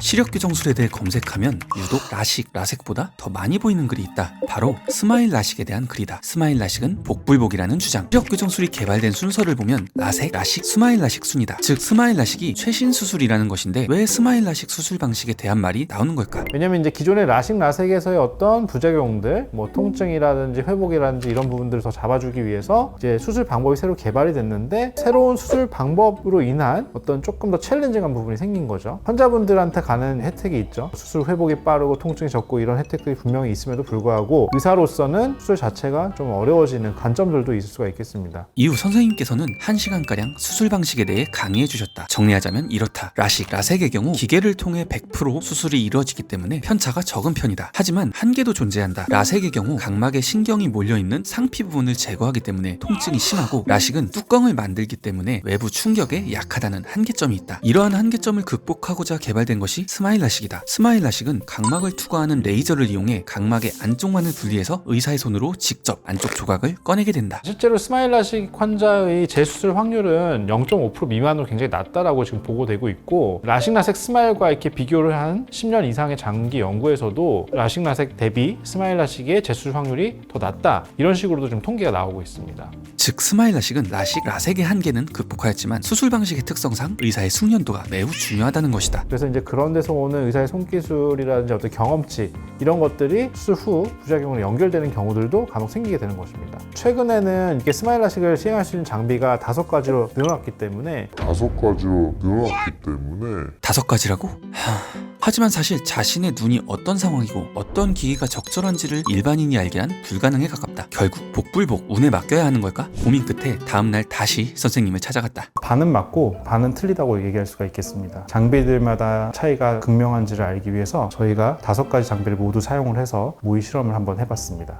시력 교정술에 대해 검색하면 유독 라식, 라섹보다 더 많이 보이는 글이 있다. 바로 스마일 라식에 대한 글이다. 스마일 라식은 복불복이라는 주장. 시력 교정술이 개발된 순서를 보면 라섹, 라식, 스마일 라식 순이다. 즉 스마일 라식이 최신 수술이라는 것인데 왜 스마일 라식 수술 방식에 대한 말이 나오는 걸까? 왜냐면 이제 기존의 라식 라섹에서의 어떤 부작용들, 뭐 통증이라든지 회복이라든지 이런 부분들을 더 잡아주기 위해서 이제 수술 방법이 새로 개발이 됐는데 새로운 수술 방법으로 인한 어떤 조금 더 챌린징한 부분이 생긴 거죠. 환자분들한테 가는 혜택이 있죠. 수술 회복이 빠르고 통증이 적고 이런 혜택들이 분명히 있음에도 불구하고 의사로서는 수술 자체가 좀 어려워지는 관점들도 있을 수가 있겠습니다. 이후 선생님께서는 1시간가량 수술 방식에 대해 강의해 주셨다. 정리하자면 이렇다. 라식, 라섹의 경우 기계를 통해 100% 수술이 이루어지기 때문에 편차가 적은 편이다. 하지만 한계도 존재한다. 라섹의 경우 각막에 신경이 몰려있는 상피 부분을 제거하기 때문에 통증이 심하고 라식은 뚜껑을 만들기 때문에 외부 충격에 약하다는 한계점이 있다. 이러한 한계점을 극복하고자 개발된 것이 스마일 라식이다. 스마일 라식은 각막을 투과하는 레이저를 이용해 각막의 안쪽만을 분리해서 의사의 손으로 직접 안쪽 조각을 꺼내게 된다. 실제로 스마일 라식 환자의 재수술 확률은 0.5% 미만으로 굉장히 낮다라고 지금 보고되고 있고 라식 라섹 스마일과 이렇게 비교를 한 10년 이상의 장기 연구에서도 라식 라섹 대비 스마일 라식의 재수술 확률이 더 낮다 이런 식으로도 좀 통계가 나오고 있습니다. 즉 스마일 라식은 라식, 라섹의 한계는 극복하였지만 수술 방식의 특성상 의사의 숙련도가 매우 중요하다는 것이다. 그래서 이제 그런 데서 오는 의사의 손기술이라든지 어떤 경험치 이런 것들이 수술 후 부작용으로 연결되는 경우들도 간혹 생기게 되는 것입니다. 최근에는 이렇게 스마일 라식을 시행할 수 있는 장비가 다섯 가지로 늘어났기 때문에 다섯 가지로 늘어났기 때문에 다섯 가지라고? 하... 하지만 사실 자신의 눈이 어떤 상황이고 어떤 기계가 적절한지를 일반인이 알기란 불가능에 가깝다. 결국 복불복 운에 맡겨야 하는 걸까? 고민 끝에 다음날 다시 선생님을 찾아갔다. 반은 맞고 반은 틀리다고 얘기할 수가 있겠습니다. 장비들마다 차이가 극명한지를 알기 위해서 저희가 다섯 가지 장비를 모두 사용을 해서 모의 실험을 한번 해봤습니다.